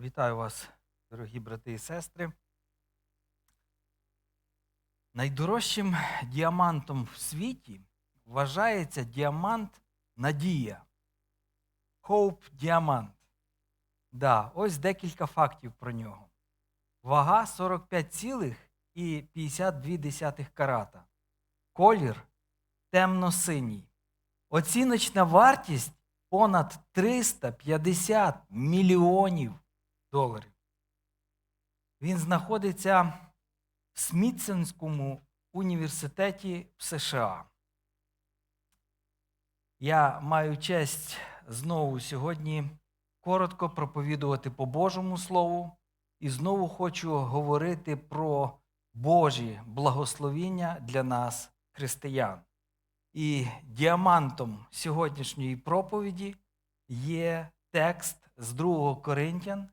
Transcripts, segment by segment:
Вітаю вас, дорогі брати і сестри. Найдорожчим діамантом в світі вважається діамант Надія. Hope діамант. Да, ось декілька фактів про нього. Вага 45,52 карата. Колір темно-синій. Оціночна вартість понад 350 мільйонів доларів. Він знаходиться в Смітсонському університеті в США. Я маю честь знову сьогодні коротко проповідувати по Божому Слову і знову хочу говорити про Божі благословіння для нас, християн. І діамантом сьогоднішньої проповіді є текст з 2 Коринтян,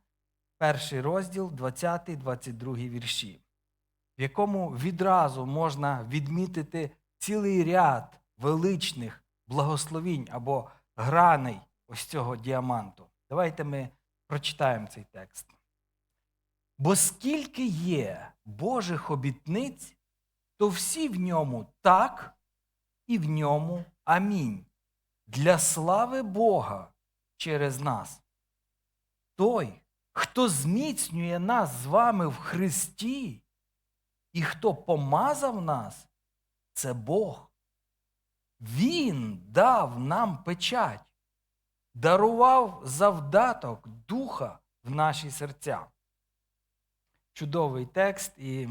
перший розділ, 20-22 вірші, в якому відразу можна відмітити цілий ряд величних благословінь або граней ось цього діаманту. Давайте ми прочитаємо цей текст. Бо скільки є Божих обітниць, то всі в ньому так і в ньому амінь. Для слави Бога через нас. Той, хто зміцнює нас з вами в Христі, і хто помазав нас, це Бог. Він дав нам печать, дарував завдаток Духа в наші серця. Чудовий текст, і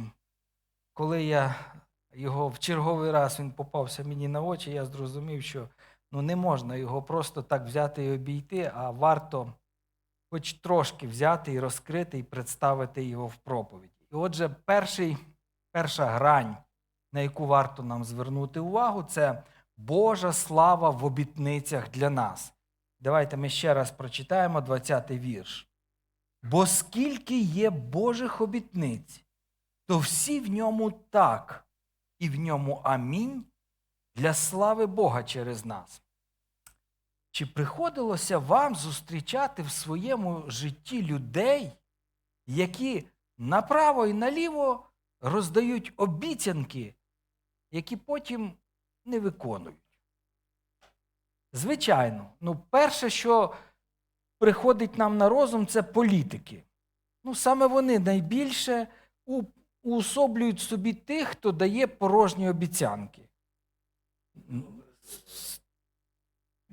коли я його в черговий раз він попався мені на очі, я зрозумів, що ну, не можна його просто так взяти і обійти, а варто хоч трошки взяти і розкрити і представити його в проповіді. І отже, перший, перша грань, на яку варто нам звернути увагу, це Божа слава в обітницях для нас. Давайте ми ще раз прочитаємо 20-й вірш. Бо скільки є Божих обітниць, то всі в ньому так, і в ньому амінь для слави Бога через нас. Чи приходилося вам зустрічати в своєму житті людей, які направо і наліво роздають обіцянки, які потім не виконують? Звичайно, ну, перше, що приходить нам на розум, це політики. Ну, саме вони найбільше уособлюють собі тих, хто дає порожні обіцянки.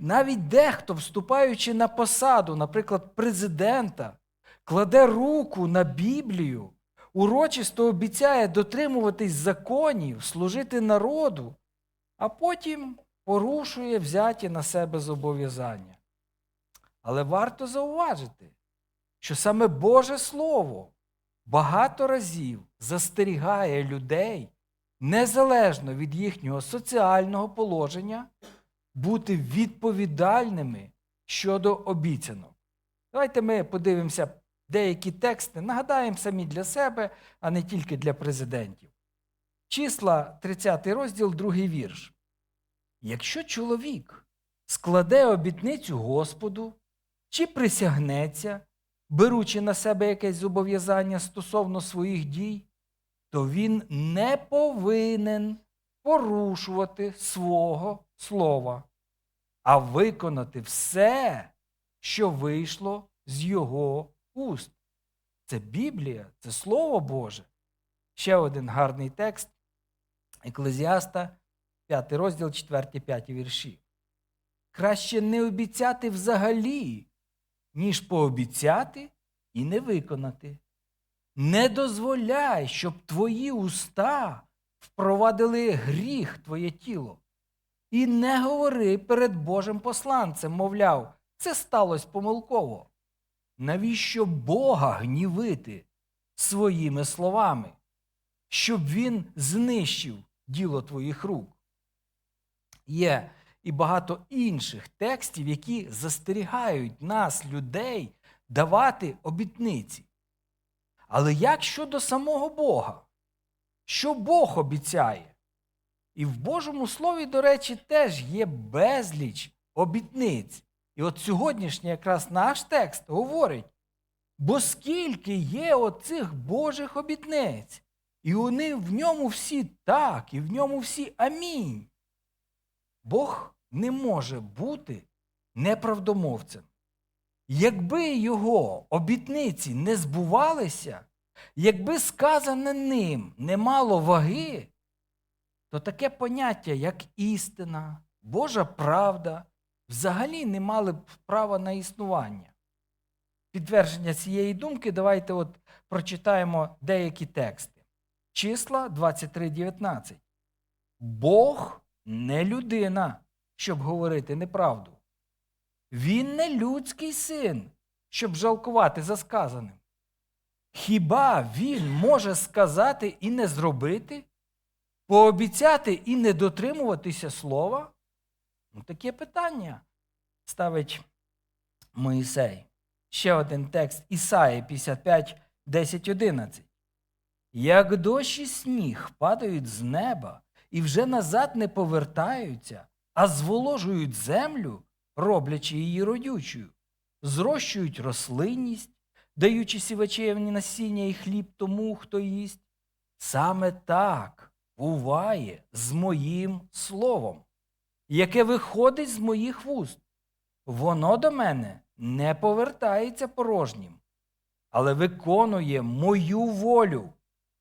Навіть дехто, вступаючи на посаду, наприклад, президента, кладе руку на Біблію, урочисто обіцяє дотримуватись законів, служити народу, а потім порушує взяті на себе зобов'язання. Але варто зауважити, що саме Боже Слово багато разів застерігає людей, незалежно від їхнього соціального положення, бути відповідальними щодо обіцянок. Давайте ми подивимося деякі тексти, нагадаємо самі для себе, а не тільки для президентів. Числа 30 розділ, другий вірш. Якщо чоловік складе обітницю Господу чи присягнеться, беручи на себе якесь зобов'язання стосовно своїх дій, то він не повинен порушувати свого слова, а виконати все, що вийшло з його уст. Це Біблія, це Слово Боже. Ще один гарний текст Еклезіаста, 5 розділ, 4-5 вірші. Краще не обіцяти взагалі, ніж пообіцяти і не виконати. Не дозволяй, щоб твої уста впровадили гріх твоє тіло. І не говори перед Божим посланцем, мовляв, це сталося помилково. Навіщо Бога гнівити своїми словами, щоб він знищив діло твоїх рук? Є і багато інших текстів, які застерігають нас, людей, давати обітниці. Але як щодо самого Бога? Що Бог обіцяє? І в Божому Слові, до речі, теж є безліч обітниць. І от сьогоднішній якраз наш текст говорить, Бо скільки є оцих Божих обітниць, і вони в ньому всі так, і в ньому всі амінь. Бог не може бути неправдомовцем. Якби його обітниці не збувалися, якби сказане ним не мало ваги, то таке поняття, як істина, Божа правда, взагалі не мали б права на існування. Підтвердження цієї думки, давайте от прочитаємо деякі тексти. Числа 23.19. Бог не людина, щоб говорити неправду. Він не людський син, щоб жалкувати за сказаним. Хіба він може сказати і не зробити, пообіцяти і не дотримуватися слова? Ну, таке питання ставить Моїсей. Ще один текст Ісаї 55, 10, 11. Як дощ і сніг падають з неба і вже назад не повертаються, а зволожують землю, роблячи її родючою, зрощують рослинність, даючи сівачевні насіння і хліб тому, хто їсть. Саме так буває з моїм словом, яке виходить з моїх вуст. Воно до мене не повертається порожнім, але виконує мою волю,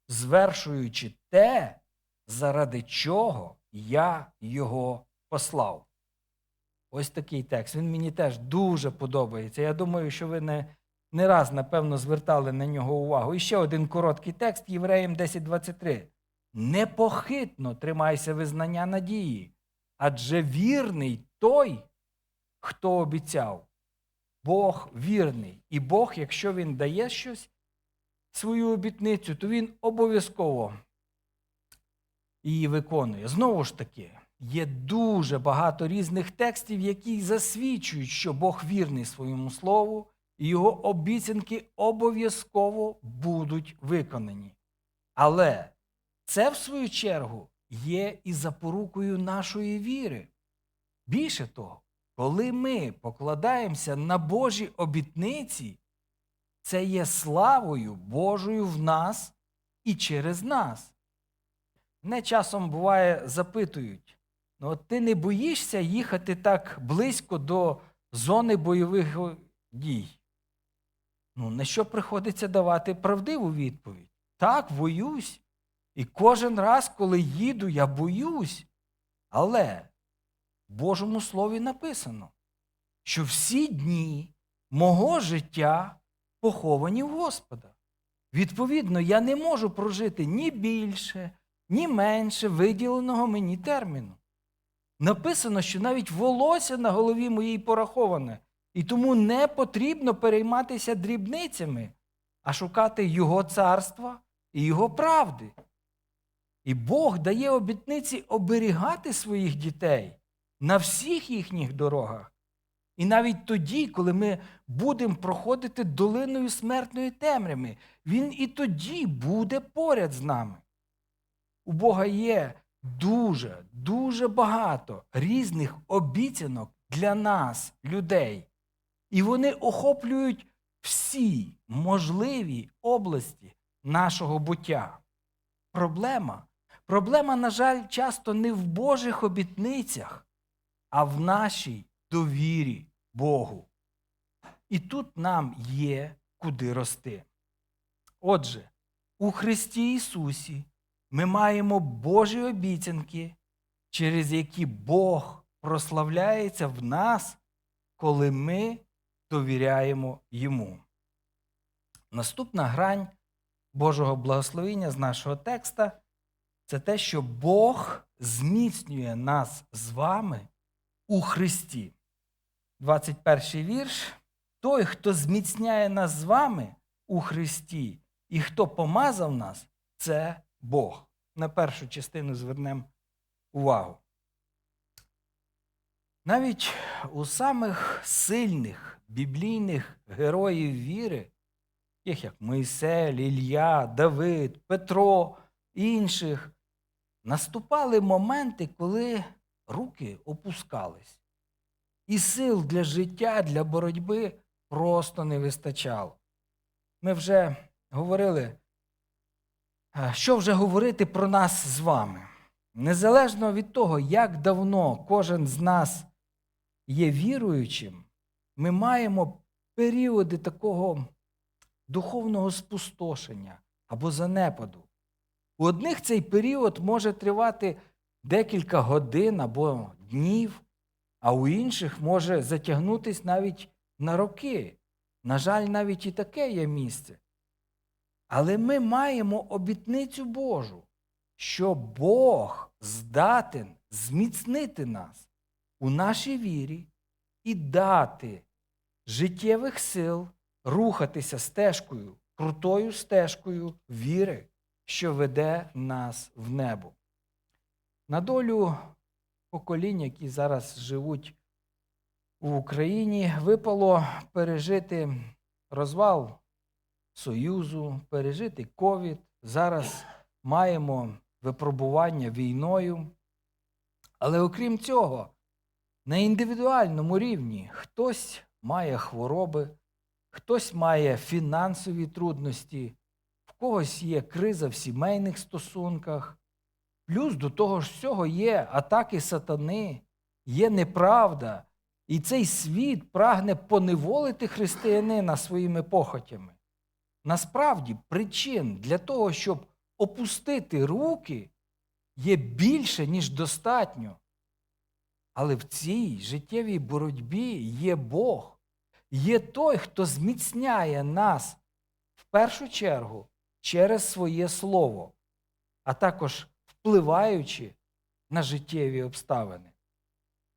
звершуючи те, заради чого я його послав. Ось такий текст. Він мені теж дуже подобається. Я думаю, що ви не, не раз, напевно, звертали на нього увагу. І ще один короткий текст Євреям 10.23. Непохитно тримайся визнання надії, адже вірний той, хто обіцяв. Бог вірний. І Бог, якщо Він дає щось, свою обітницю, то Він обов'язково її виконує. Знову ж таки, є дуже багато різних текстів, які засвідчують, що Бог вірний своєму слову, і його обіцянки обов'язково будуть виконані. Але це, в свою чергу, є і запорукою нашої віри. Більше того, коли ми покладаємося на Божі обітниці, це є славою Божою в нас і через нас. Мене часом буває запитують: ну от ти не боїшся їхати так близько до зони бойових дій? Ну, на що приходиться давати правдиву відповідь? Так, боюсь. І кожен раз, коли їду, я боюсь. Але в Божому Слові написано, що всі дні мого життя поховані в Господа. Відповідно, я не можу прожити ні більше, ні менше виділеного мені терміну. Написано, що навіть волосся на голові моїй пораховане, і тому не потрібно перейматися дрібницями, а шукати Його царства і Його правди. І Бог дає обітниці оберігати своїх дітей на всіх їхніх дорогах. І навіть тоді, коли ми будемо проходити долиною смертної темряви, Він і тоді буде поряд з нами. У Бога є дуже, дуже багато різних обіцянок для нас, людей. І вони охоплюють всі можливі області нашого буття. Проблема. Проблема, на жаль, часто не в Божих обітницях, а в нашій довірі Богу. І тут нам є куди рости. Отже, у Христі Ісусі ми маємо Божі обіцянки, через які Бог прославляється в нас, коли ми довіряємо Йому. Наступна грань Божого благословення з нашого текста це те, що Бог зміцнює нас з вами у Христі. 21 вірш. Той, хто зміцняє нас з вами у Христі, і хто помазав нас, це Бог. На першу частину звернемо увагу. Навіть у самих сильних біблійних героїв віри, таких як Моїсель, Ілля, Давид, Петро інших, наступали моменти, коли руки опускались. І сил для життя, для боротьби просто не вистачало. ми вже говорили, е, що вже говорити про нас з вами. Незалежно від того, як давно кожен з нас є віруючим, ми маємо періоди такого духовного спустошення або занепаду. У одних цей період може тривати декілька годин або днів, а у інших може затягнутися навіть на роки. На жаль, навіть і таке є місце. Але ми маємо обітницю Божу, що Бог здатен зміцнити нас у нашій вірі і дати життєвих сил рухатися стежкою, крутою стежкою віри, що веде нас в небо. На долю поколінь, які зараз живуть в Україні, випало пережити розвал Союзу, пережити ковід. Зараз маємо випробування війною. Але окрім цього, на індивідуальному рівні хтось має хвороби, хтось має фінансові трудності, когось є криза в сімейних стосунках. Плюс до того ж всього є атаки сатани, є неправда, і цей світ прагне поневолити християнина своїми похотями. Насправді, причин для того, щоб опустити руки, є більше, ніж достатньо. Але в цій життєвій боротьбі є Бог, є той, хто зміцняє нас в першу чергу через своє слово, а також впливаючи на життєві обставини.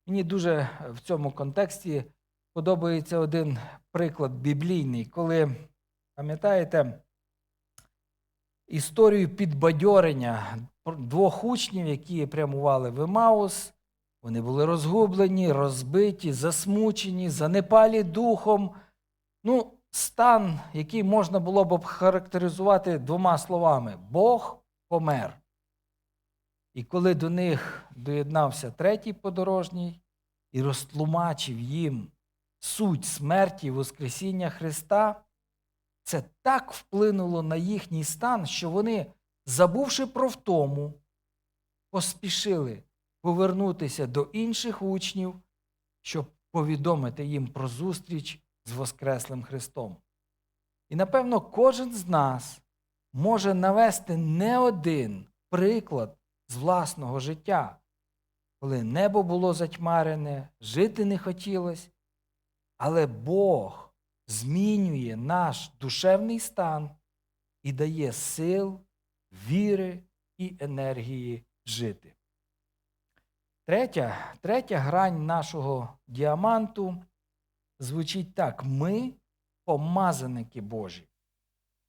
Мені дуже в цьому контексті подобається один приклад біблійний, коли, пам'ятаєте, історію підбадьорення двох учнів, які прямували в Емаус, вони були розгублені, розбиті, засмучені, занепалі духом. Ну, стан, який можна було б характеризувати двома словами: Бог помер. І коли до них доєднався третій подорожній і розтлумачив їм суть смерті і Воскресіння Христа, це так вплинуло на їхній стан, що вони, забувши про втому, поспішили повернутися до інших учнів, щоб повідомити їм про зустріч з Воскреслим Христом. І напевно, кожен з нас може навести не один приклад з власного життя, коли небо було затьмарене, жити не хотілося, але Бог змінює наш душевний стан і дає сил, віри і енергії жити. Третя, третя грань нашого діаманту звучить так: ми помазаники Божі.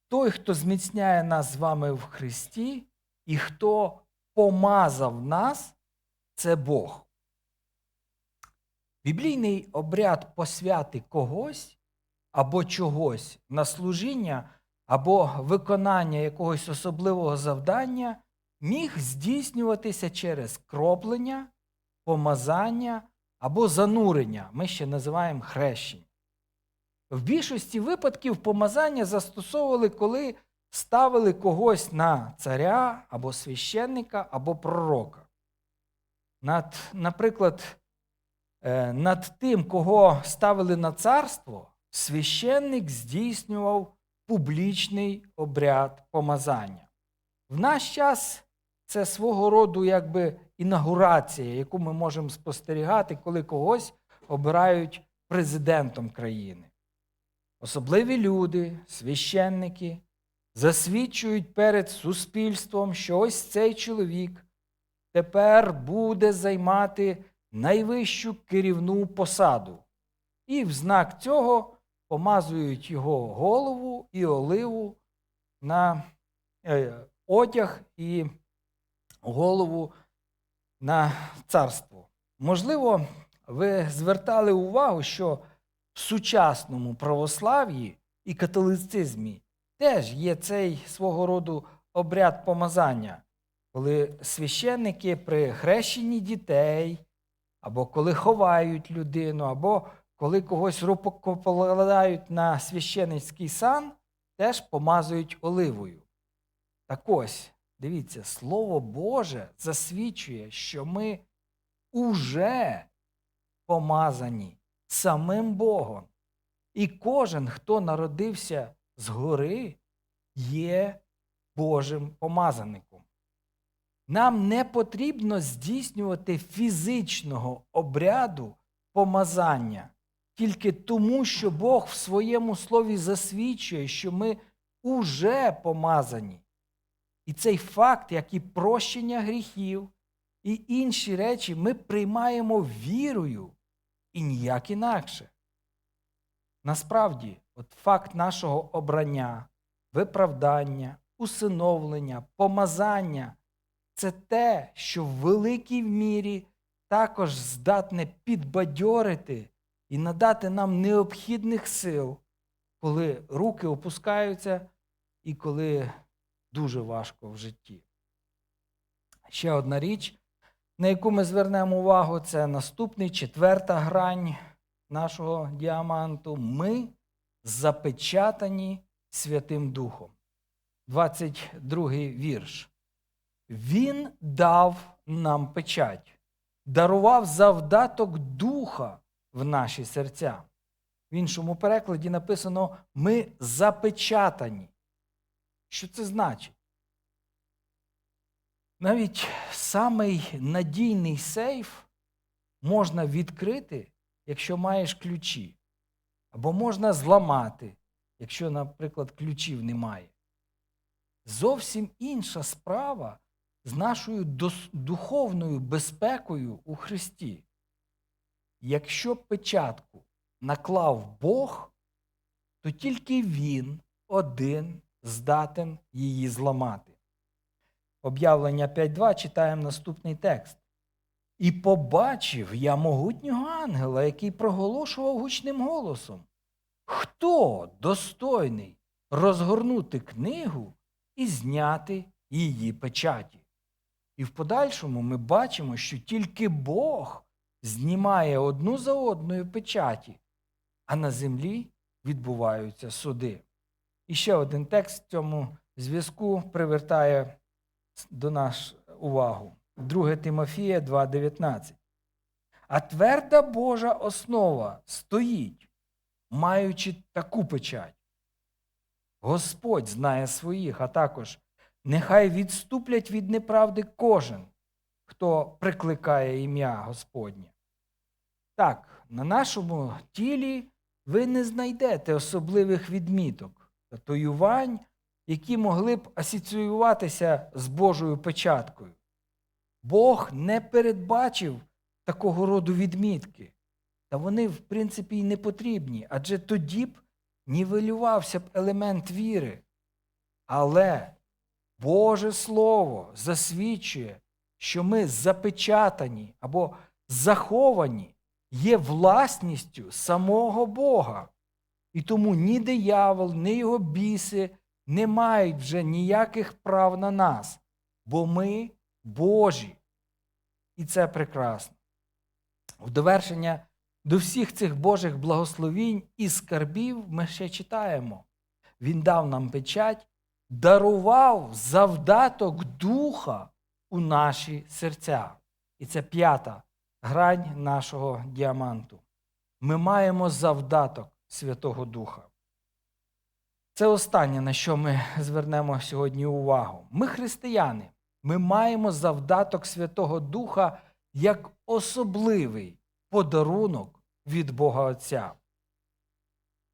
Той, хто зміцняє нас з вами в Христі, і хто помазав нас, це Бог. Біблійний обряд посвяти когось або чогось на служіння, або виконання якогось особливого завдання міг здійснюватися через кроплення, помазання або занурення. Ми ще називаємо хрещення. В більшості випадків помазання застосовували, коли ставили когось на царя або священника, або пророка. Над, Наприклад, е, над тим, кого ставили на царство, священник здійснював публічний обряд помазання. В наш час це свого роду якби інаугурація, яку ми можемо спостерігати, коли когось обирають президентом країни. Особливі люди, священники, засвідчують перед суспільством, що ось цей чоловік тепер буде займати найвищу керівну посаду. І в знак цього помазують його голову і оливу на е, одяг і голову на царство. Можливо, ви звертали увагу, що в сучасному православ'ї і католицизмі теж є цей свого роду обряд помазання, коли священники при хрещенні дітей, або коли ховають людину, або коли когось покладають на священницький сан, теж помазують оливою. Так ось, дивіться, Слово Боже засвідчує, що ми уже помазані самим Богом. І кожен, хто народився згори, є Божим помазаником. Нам не потрібно здійснювати фізичного обряду помазання тільки тому, що Бог в своєму слові засвідчує, що ми уже помазані. І цей факт, як і прощення гріхів, і інші речі ми приймаємо вірою і ніяк інакше. Насправді, от факт нашого обрання, виправдання, усиновлення, помазання це те, що в великій мірі також здатне підбадьорити і надати нам необхідних сил, коли руки опускаються і коли дуже важко в житті. Ще одна річ, на яку ми звернемо увагу, це наступний четверта грань нашого діаманту. Ми запечатані Святим Духом. 22 вірш. Він дав нам печать, дарував завдаток духа в наші серця. В іншому перекладі написано ми запечатані. Що це значить? Навіть самий надійний сейф можна відкрити, якщо маєш ключі, або можна зламати, якщо, наприклад, ключів немає. Зовсім інша справа з нашою духовною безпекою у Христі. Якщо печатку наклав Бог, то тільки Він один здатен її зламати. Об'явлення 5.2 читаємо наступний текст. І побачив я могутнього ангела, який проголошував гучним голосом. Хто достойний розгорнути книгу і зняти її печаті? І в подальшому ми бачимо, що тільки Бог знімає одну за одною печаті, а на землі відбуваються суди. І ще один текст в цьому зв'язку привертає до нас увагу. 2 Тимофія 2,19. А тверда Божа основа стоїть, маючи таку печать. Господь знає своїх, а також нехай відступлять від неправди кожен, хто прикликає ім'я Господнє. Так, на нашому тілі ви не знайдете особливих відміток, татуювань, які могли б асоціюватися з Божою печаткою. Бог не передбачив такого роду відмітки, та вони, в принципі, й не потрібні, адже тоді б нівелювався б елемент віри. Але Боже Слово засвідчує, що ми запечатані або заховані є власністю самого Бога. І тому ні диявол, ні його біси не мають вже ніяких прав на нас, бо ми Божі. І це прекрасно. В довершення до всіх цих Божих благословінь і скарбів ми ще читаємо. Він дав нам печать, дарував завдаток духа у наші серця. І це п'ята грань нашого діаманту. Ми маємо завдаток Святого Духа. Це останнє, на що ми звернемо сьогодні увагу. Ми християни. Ми маємо завдаток Святого Духа як особливий подарунок від Бога Отця.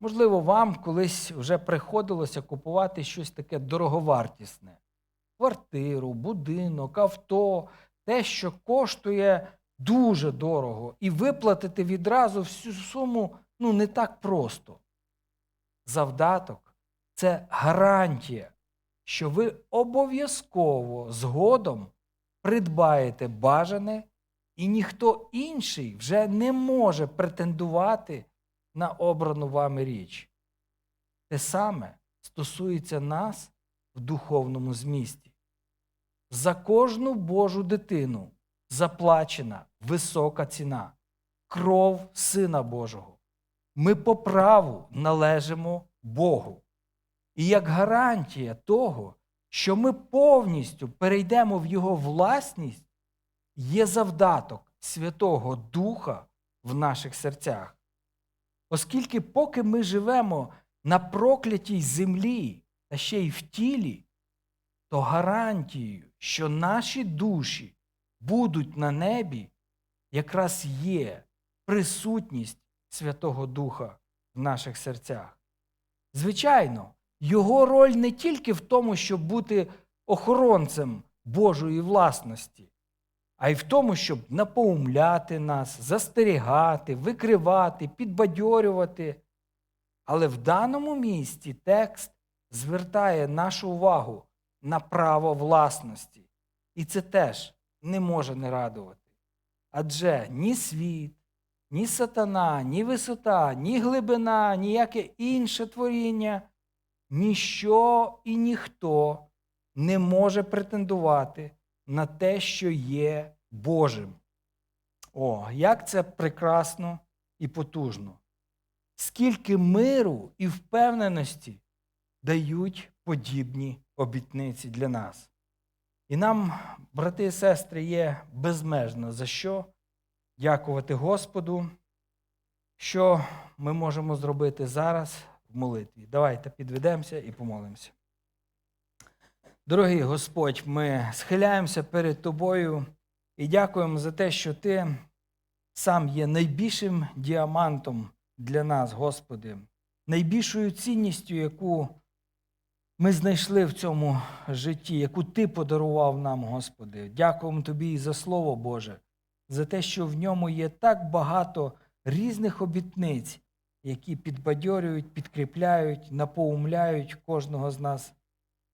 Можливо, вам колись вже приходилося купувати щось таке дороговартісне: квартиру, будинок, авто, те, що коштує дуже дорого, і виплатити відразу всю суму ну, не так просто. Завдаток це гарантія, що ви обов'язково згодом придбаєте бажане, і ніхто інший вже не може претендувати на обрану вами річ. Те саме стосується нас в духовному змісті. За кожну Божу дитину заплачена висока ціна, кров Сина Божого. Ми по праву належимо Богу. І як гарантія того, що ми повністю перейдемо в Його власність, є завдаток Святого Духа в наших серцях. Оскільки поки ми живемо на проклятій землі та ще й в тілі, то гарантією, що наші душі будуть на небі, якраз є присутність Святого Духа в наших серцях. Звичайно, його роль не тільки в тому, щоб бути охоронцем Божої власності, а й в тому, щоб напоумляти нас, застерігати, викривати, підбадьорювати. Але в даному місці текст звертає нашу увагу на право власності. І це теж не може не радувати. Адже ні світ, ні сатана, ні висота, ні глибина, ніяке інше творіння, ніщо і ніхто не може претендувати на те, що є Божим. О, як це прекрасно і потужно! Скільки миру і впевненості дають подібні обітниці для нас. І нам, брати і сестри, є безмежно за що дякувати Господу, що ми можемо зробити зараз в молитві. Давайте підведемося і помолимося. Дорогий Господь, ми схиляємося перед Тобою і дякуємо за те, що Ти сам є найбільшим діамантом для нас, Господи, найбільшою цінністю, яку ми знайшли в цьому житті, яку Ти подарував нам, Господи. Дякуємо Тобі і за Слово Боже, за те, що в ньому є так багато різних обітниць, які підбадьорюють, підкріпляють, напоумляють кожного з нас.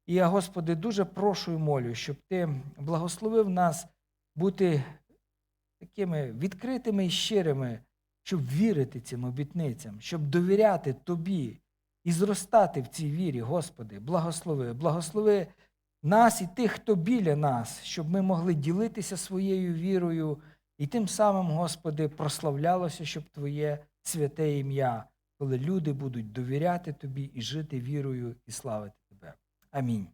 І я, Господи, дуже прошу і молю, щоб Ти благословив нас бути такими відкритими і щирими, щоб вірити цим обітницям, щоб довіряти Тобі і зростати в цій вірі, Господи, благослови, благослови нас і тих, хто біля нас, щоб ми могли ділитися своєю вірою, і тим самим, Господи, прославлялося, щоб Твоє святе ім'я, коли люди будуть довіряти Тобі і жити вірою і славити Тебе. Амінь.